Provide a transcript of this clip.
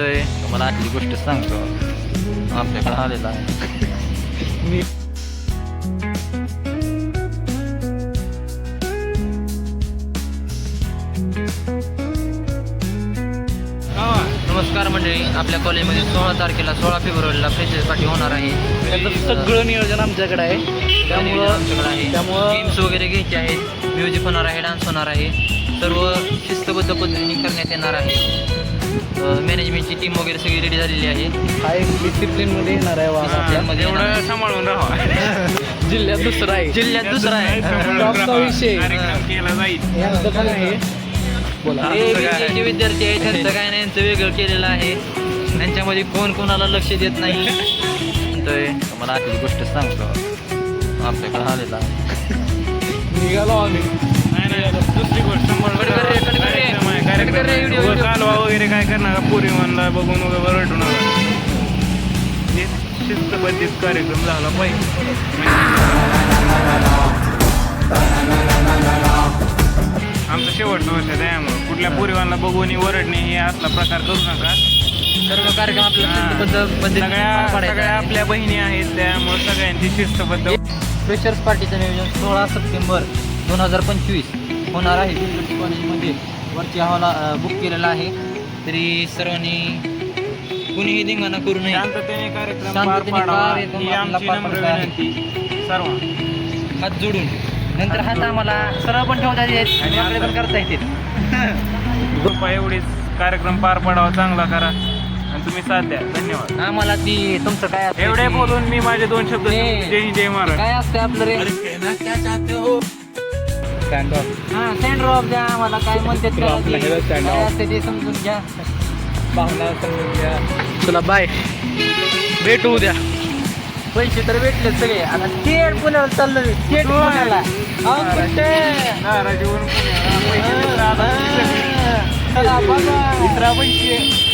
म्हणतोय तुम्हाला आजची गोष्ट सांगतो. आपल्याकडे आलेला आहे. नमस्कार मंडळी आपल्या कॉलेजमध्ये सोळा तारखेला सोळा फेब्रुवारीला फ्रेशर्स पार्टी होणार आहे. त्याचं सगळं नियोजन आमच्याकडे आहे. त्यामुळं आमच्याकडे आहे. त्यामुळं गेम्स वगैरे घ्यायचे आहेत म्युझिक होणार आहे डान्स होणार आहे. सर्व शिस्तबद्ध पद्धतीने करण्यात येणार आहे. मॅनेजमेंटची टीम वगैरे सगळी रेडी झालेली आहे. हा एक डिसिप्लिनमध्ये येणार आहे वाघ आहे. सांभाळून राहा जिल्ह्यात दुसरा आहे. जिल्ह्यात दुसरा आहे. विषय. कार्यक्रम केला जाईल. यांचं पण आहे. बोला. हे BCA चे विद्यार्थी आहेत त्यांचं काय नाही यांचं वेगळं केलेलं आहे. त्यांच्यामध्ये कोण कोणाला लक्ष देत नाही. म्हणतोय तुम्हाला आजची गोष्ट सांगतो आपल्याकडे आलेला आहे. निघालो आम्ही. नाही नाही. दुसरी गोष्ट सांभाळून कट कर रे, राहा. कट कर रे. कार्यक्रम आहे, कट कर रे, कार्यक्रम वगैरे काय करणार? पुरी म्हणला बघून वगैरे रटू नका शिस्तबद्धित कार्यक्रम झाला पाहिजे. आमचं शेवटचं वर्ष आहे त्यामुळे कुठल्या पोरीवांना बघून वरडणे हे असला प्रकार करू नका. सर्व कार्यक्रम पार सगळ्या. आपल्या बहिणी आहेत त्यामुळे सगळ्यांची शिस्तबद्ध फ्रेशर्स पार्टीचं नियोजन सोळा सप्टेंबर दोन हजार पंचवीस होणार आहे. कॉलेजमध्ये वरती हॉला बुक केलेला आहे. तरी सर्वांनी कुणीही धिंगाणा करू नये. शांततेने कार्यक्रम पार शांततेने पाडावा. कार्यक्रम ही आपला आमची पार नम्र पाडायचा आहे. विनंती. सर्व हात जोडून. नंतर हात आम्हाला सरळ पण ठेवता येत आणि आकडे पण करता येतील कृपा एवढीच कार्यक्रम पार पाडावा चांगला करा. आणि तुम्ही साथ द्या. धन्यवाद. आम्हाला ती तुमचं काय असतं एवढे ती- बोलून मी माझे दोन शब्द ते- जय हिंद जय महाराज काय असतं आपलं रे? स्टँड ऑफ हा सँड ड्रॉप द्या आम्हाला काय म्हणतात त्याला आपलं ते. हे stand काय off. असते ते समजून घ्या. भावना समजून घ्या. चला बाय भेटू उद्या. पैसे तर भेटले सगळे. आता थेट पुण्याला चाललं मी, थेट पुण्याला. हा, कुठे? पुण्याला. पैसे मित्र आता चला, bye. मित्रा पैसे.